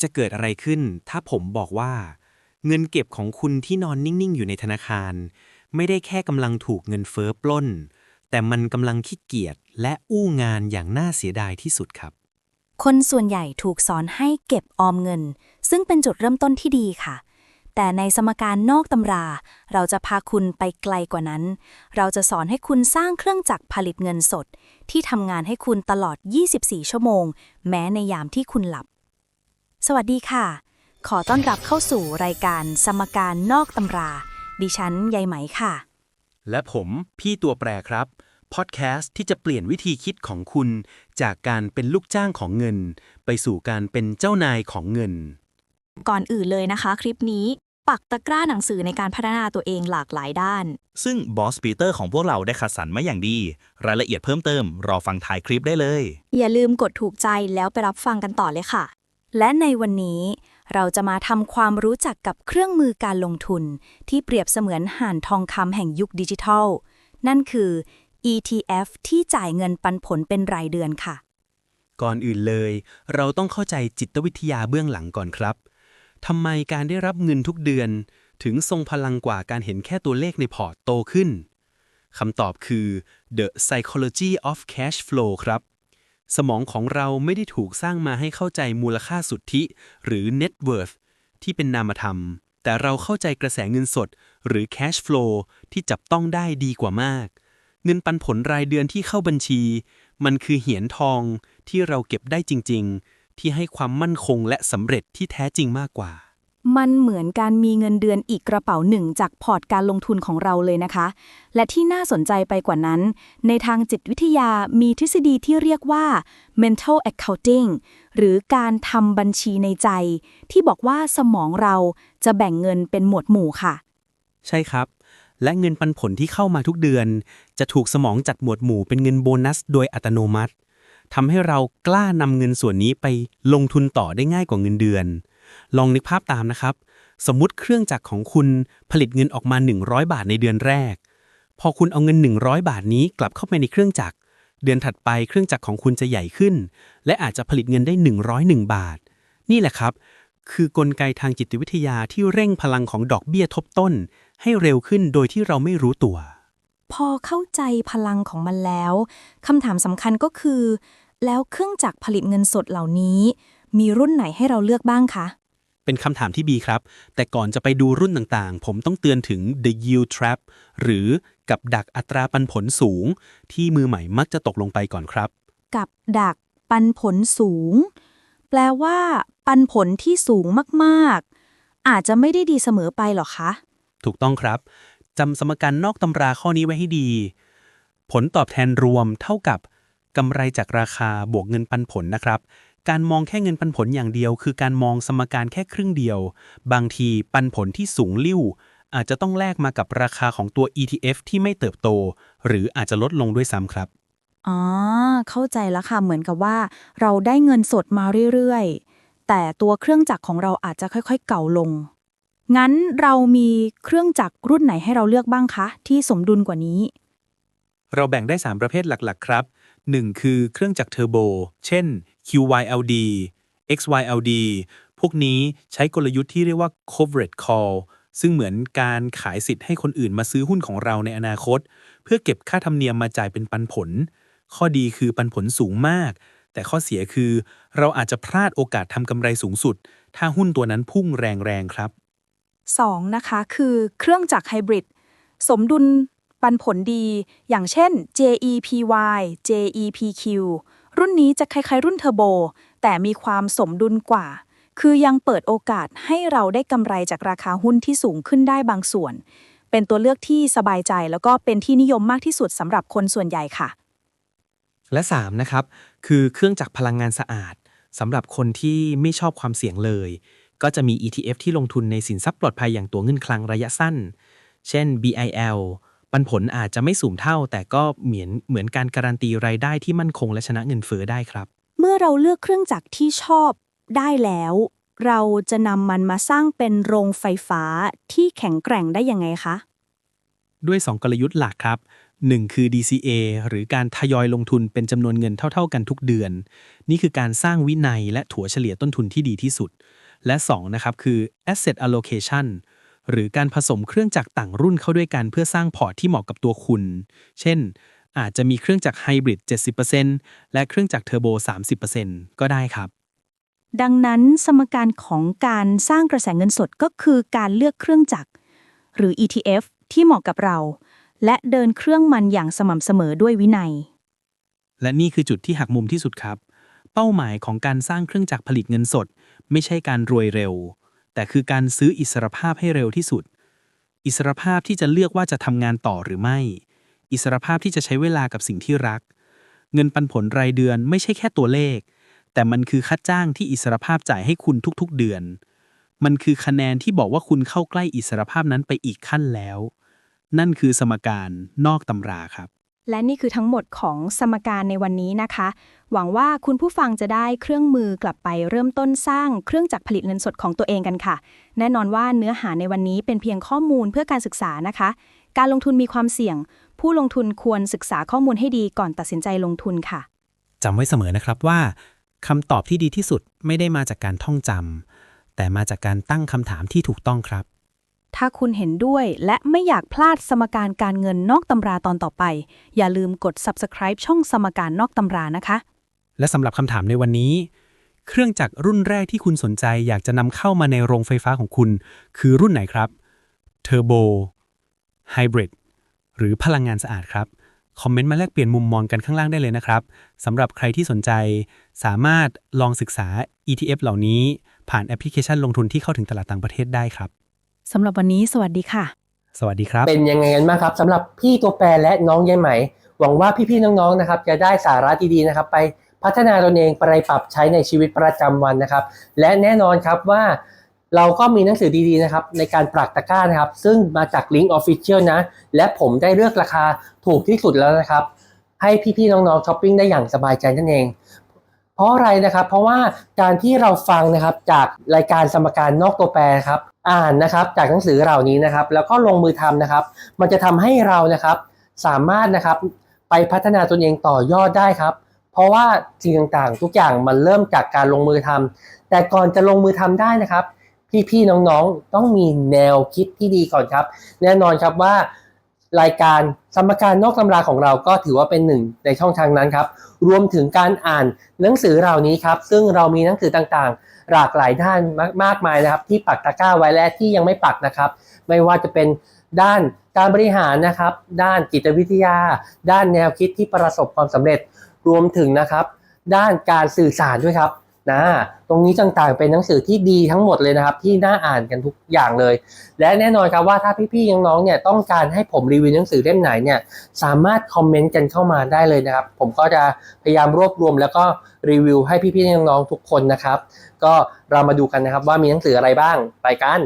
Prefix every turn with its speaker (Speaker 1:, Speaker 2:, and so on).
Speaker 1: จะเกิดอะไรขึ้น ถ้าผมบอกว่า เงินเก็บของคุณที่นอนนิ่งๆ อยู่ในธนาคาร ไม่ได้แค่กำลังถูกเงินเฟ้อปล้น แต่มันกำลังขี้เกียจและอู้งานอย่างน่าเสียดายที่สุดครับ
Speaker 2: คนส่วนใหญ่ถูกสอนให้เก็บออมเงิน ซึ่งเป็นจุดเริ่มต้นที่ดีค่ะ แต่ในสมการนอกตำรา เราจะพาคุณไปไกลกว่านั้น เราจะสอนให้คุณสร้างเครื่องจักรผลิตเงินสด ที่ทำงานให้คุณตลอด 24 ชั่วโมง แม้ในยามที่คุณหลับ สวัสดีค่ะ ขอต้อนรับเข้าสู่รายการสมการนอกตำรา ดิฉันยายไหมค่ะ
Speaker 1: และผมพี่ตัวแปรครับพอดแคสต์ที่จะเปลี่ยนวิธีคิดของคุณ จากการเป็นลูกจ้างของเงิน ไปสู่การเป็นเจ้านายของเงิน
Speaker 2: ก่อนอื่นเลยนะคะ คลิปนี้ ปักตะกร้าหนังสือในการพัฒนาตัวเองหลากหลายด้าน
Speaker 3: ซึ่งบอสปีเตอร์ของพวกเราได้คัดสรรมาอย่างดี รายละเอียดเพิ่มเติม รอฟังท้ายคลิปได้เลย
Speaker 2: อย่าลืมกดถูกใจแล้วไปรับฟังกันต่อเลยค่ะ และในวันนี้เราจะมาทำความรู้จักกับเครื่องมือการลงทุน ที่เปรียบเสมือนห่านทองคำแห่งยุคดิจิทัล นั่นคือ ETF ที่จ่ายเงินปันผลเป็นรายเดือนค่ะ
Speaker 1: ก่อนอื่นเลย เราต้องเข้าใจจิตวิทยาเบื้องหลังก่อนครับทำไมการได้รับเงินทุกเดือน ถึงทรงพลังกว่าการเห็นแค่ตัวเลขในพอร์ตโตขึ้นคำตอบคือ the psychology of cash flow ครับ สมองของเราไม่ได้ถูกสร้างมาให้เข้าใจมูลค่าสุทธิ หรือ net worth ที่เป็นนามธรรม แต่เราเข้าใจกระแสเงินสด หรือ cash flow ที่จับต้องได้ดีกว่ามาก เงินปันผลรายเดือนที่เข้าบัญชี มันคือเหรียญทองที่เราเก็บได้จริง ๆ ที่ให้ความมั่นคงและสำเร็จที่แท้จริงมากกว่า
Speaker 2: มันเหมือนการมีเงินเดือนอีกกระเป๋าหนึ่งจากพอร์ตการลงทุนของเราเลยนะคะ และที่น่าสนใจไปกว่านั้น ในทางจิตวิทยามีทฤษฎีที่เรียกว่า mental accounting หรือการทำบัญชีในใจ ที่บอกว่าสมองเราจะแบ่งเงินเป็นหมวดหมู่ค่ะ
Speaker 1: ใช่ครับ และเงินปันผลที่เข้ามาทุกเดือน จะถูกสมองจัดหมวดหมู่เป็นเงินโบนัส โดยอัตโนมัติทำให้เรากล้านำเงินส่วนนี้ไปลงทุนต่อได้ง่ายกว่าเงินเดือน ลองนึกภาพตามนะครับ สมมุติเครื่องจักรของคุณผลิตเงินออกมา 100 บาทในเดือนแรก พอคุณเอาเงิน 100 บาทนี้กลับเข้าไปในเครื่องจักร เดือนถัดไปเครื่องจักรของคุณจะใหญ่ขึ้น และอาจจะผลิตเงินได้ 101 บาท นี่แหละครับ คือกลไกทางจิตวิทยาที่เร่งพลังของดอกเบี้ยทบต้น ให้เร็วขึ้นโดยที่เราไม่รู้ตัว
Speaker 2: พอเข้าใจพลังของมันแล้ว คำถามสำคัญก็คือ แล้วเครื่องจักรผลิตเงินสดเหล่านี้ มีรุ่นไหนให้เราเลือกบ้างคะ
Speaker 1: เป็นคำถามที่ดีครับ แต่ก่อนจะไปดูรุ่นต่างๆ ผมต้องเตือนถึง the yield trap หรือกับดักอัตราปันผลสูง ที่มือใหม่มักจะตกลงไปก่อนครับ
Speaker 2: กับดักปันผลสูง แปลว่า ปันผลที่สูงมากๆ อาจจะไม่ได้ดีเสมอไปหรอคะ
Speaker 1: ถูกต้องครับจำสมการนอกตำราข้อนี้ไว้ให้ดี ผลตอบแทนรวมเท่ากับกำไรจากราคาบวกเงินปันผลนะครับ การมองแค่เงินปันผลอย่างเดียว คือการมองสมการแค่ครึ่งเดียว บางทีปันผลที่สูงลิ่วอาจจะต้องแลกมากับราคาของตัว ETF ที่ไม่เติบโต หรืออาจจะลดลงด้วยซ้ำครับ
Speaker 2: อ๋อ เข้าใจแล้วค่ะ เหมือนกับว่า เราได้เงินสดมาเรื่อยๆ แต่ตัวเครื่องจักรของเราอาจจะค่อยๆ เก่าลง งั้นเรามีเครื่องจักรรุ่นไหนให้เราเลือกบ้างคะ ที่สมดุลกว่านี้
Speaker 1: เราแบ่งได้ 3 ประเภทหลักๆ ครับ 1. คือเครื่องจักรเทอร์โบ เช่น QYLD XYLD พวกนี้ใช้กลยุทธ์ที่เรียกว่า coverage call ซึ่งเหมือนการขายสิทธิ์ให้คนอื่นมาซื้อหุ้นของเราในอนาคต เพื่อเก็บค่าธรรมเนียมมาจ่ายเป็นปันผล ข้อดีคือปันผลสูงมาก แต่ข้อเสียคือ เราอาจจะพลาดโอกาสทำกำไรสูงสุด ถ้าหุ้นตัวนั้นพุ่งแรงๆครับ
Speaker 2: 2. นะคะ คือเครื่องจักรไฮบริดสมดุล ปันผลดี อย่างเช่น JEPY JEPQ รุ่นนี้จะคล้ายๆ รุ่นเทอร์โบ แต่มีความสมดุลกว่า คือยังเปิดโอกาสให้เราได้กำไรจากราคาหุ้นที่สูงขึ้นได้บางส่วน เป็นตัวเลือกที่สบายใจแล้วก็เป็นที่นิยมมากที่สุดสำหรับคนส่วนใหญ่ค่ะ
Speaker 1: และ 3 นะครับ คือเครื่องจักรพลังงานสะอาดสำหรับคนที่ไม่ชอบความเสี่ยงเลย ก็จะมี ETF ที่ลงทุนในสินทรัพย์ปลอดภัยอย่างตัวเงินคลังระยะสั้น เช่น BIL ปันผลอาจจะไม่สูงเท่า แต่ก็เหมือนเหมือนการการันตีรายได้ที่มั่นคงและชนะเงินเฟ้อได้ครับ
Speaker 2: เมื่อเราเลือกเครื่องจักรที่ชอบได้แล้ว เราจะนำมันมาสร้างเป็นโรงไฟฟ้าที่แข็งแกร่งได้ยังไงคะ
Speaker 1: ด้วย 2 กลยุทธ์หลักครับ 1 คือ DCA หรือการทยอยลงทุนเป็นจำนวนเงินเท่า ๆ กันทุกเดือน นี่คือการสร้างวินัยและถัวเฉลี่ยต้นทุนที่ดีที่สุด และ 2 นะครับคือ Asset Allocation หรือการผสมเครื่องจักรต่างรุ่นเข้าด้วยกันเพื่อสร้างพอร์ตที่เหมาะกับตัวคุณ เช่น อาจจะมีเครื่องจักรไฮบริด 70%และเครื่องจักรเทอร์โบ 30%ก็ได้ครับ
Speaker 2: ดังนั้นสมการของการสร้างกระแสเงินสดก็คือการเลือกเครื่องจักร หรือ ETF ที่เหมาะกับเรา และเดินเครื่องมันอย่างสม่ำเสมอด้วยวินัย
Speaker 1: และนี่คือจุดที่หักมุมที่สุดครับ เป้าหมายของการสร้างเครื่องจักรผลิตเงินสด ไม่ใช่การรวยเร็ว แต่คือการซื้ออิสรภาพให้เร็วที่สุด อิสรภาพที่จะเลือกว่าจะทำงานต่อหรือไม่ อิสรภาพที่จะใช้เวลากับสิ่งที่รัก เงินปันผลรายเดือนไม่ใช่แค่ตัวเลข แต่มันคือค่าจ้างที่อิสรภาพจ่ายให้คุณทุกๆเดือน มันคือคะแนนที่บอกว่าคุณเข้าใกล้อิสรภาพนั้นไปอีกขั้นแล้ว นั่นคือสมการนอกตำราครับ
Speaker 2: และนี่คือทั้งหมดของสมการในวันนี้นะคะ หวังว่าคุณผู้ฟังจะได้เครื่องมือกลับไปเริ่มต้นสร้างเครื่องจักรผลิตเงินสดของตัวเองกันค่ะ แน่นอนว่าเนื้อหาในวันนี้เป็นเพียงข้อมูลเพื่อการศึกษานะคะ การลงทุนมีความเสี่ยง ผู้ลงทุนควรศึกษาข้อมูลให้ดีก่อนตัดสินใจลงทุนค่ะ
Speaker 1: จำไว้เสมอนะครับว่าคำตอบที่ดีที่สุดไม่ได้มาจากการท่องจำแต่มาจากการตั้งคำถามที่ถูกต้องครับ
Speaker 2: ถ้าคุณเห็นด้วยและไม่อยากพลาดสมการการเงินนอกตำราตอนต่อไป อย่าลืมกด subscribe ช่องสมการนอกตำรานะคะ
Speaker 1: และสำหรับคำถามในวันนี้ เครื่องจักรรุ่นแรกที่คุณสนใจอยากจะนำเข้ามาในโรงไฟฟ้าของคุณ คือรุ่นไหนครับเทอร์โบไฮบริดหรือพลังงานสะอาดครับคอมเมนต์มาแลกเปลี่ยนมุมมองกันข้างล่างได้เลยนะครับสำหรับใครที่สนใจ สามารถลองศึกษา ETF เหล่านี้ ผ่านแอปพลิเคชันลงทุนที่เข้าถึงตลาดต่างประเทศได้ครับ
Speaker 2: สำหรับวันนี้สวัสดีค่ะ
Speaker 1: สวัสดีครับ
Speaker 4: เป็นยังไงกันบ้างครับสำหรับพี่ตัวแปรและน้องยายไหม หวังว่าพี่ๆน้องๆนะครับจะได้สาระดีๆนะครับไปพัฒนาตนเองไปปรับใช้ในชีวิตประจำวันนะครับ และแน่นอนครับว่าเราก็มีหนังสือดีๆนะครับในการปรับตะกร้านะครับ ซึ่งมาจากลิงก์ออฟฟิเชียลนะ และผมได้เลือกราคาถูกที่สุดแล้วนะครับ ให้พี่ๆน้องๆช้อปปิ้งได้อย่างสบายใจนั่นเอง เพราะอะไรนะครับ เพราะว่าการที่เราฟังนะครับจากรายการสมการนอกตัวแปรครับ อ่านนะครับจากหนังสือเหล่านี้นะครับ แล้วก็ลงมือทำนะครับ มันจะทำให้เรานะครับ สามารถนะครับไปพัฒนาตนเองต่อยอดได้ครับ เพราะว่าสิ่งต่างๆ ทุกอย่างมันเริ่มจากการลงมือทำแต่ก่อนจะลงมือทำได้นะครับ พี่ๆน้องๆต้องมีแนวคิดที่ดีก่อนครับ แน่นอนครับว่า รายการสมการนอกตำราของเราก็ถือว่าเป็นหนึ่งในช่องทางนั้นครับ รวมถึงการอ่านหนังสือเหล่านี้ครับ ซึ่งเรามีหนังสือต่างๆ หลากหลายด้านมากมากมายนะครับ ที่ปักตะกร้าไว้และที่ยังไม่ปักนะครับ ไม่ว่าจะเป็นด้านการบริหารนะครับ ด้านจิตวิทยา ด้านแนวคิดที่ประสบความสำเร็จ รวมถึงนะครับ ด้านการสื่อสารด้วยครับ นะตรงนี้ต่างๆเป็นหนังสือที่ดีทั้งหมดเลยนะครับ ที่น่าอ่านกันทุกอย่างเลย และแน่นอนครับว่าถ้าพี่ๆน้องๆเนี่ยต้องการให้ผมรีวิวหนังสือเล่มไหนเนี่ยสามารถคอมเมนต์กันเข้ามาได้เลยนะครับ ผมก็จะพยายามรวบรวมแล้วก็รีวิวให้พี่ๆน้องๆทุกคนนะครับ ก็เรามาดูกันนะครับว่ามีหนังสืออะไรบ้างไปกัน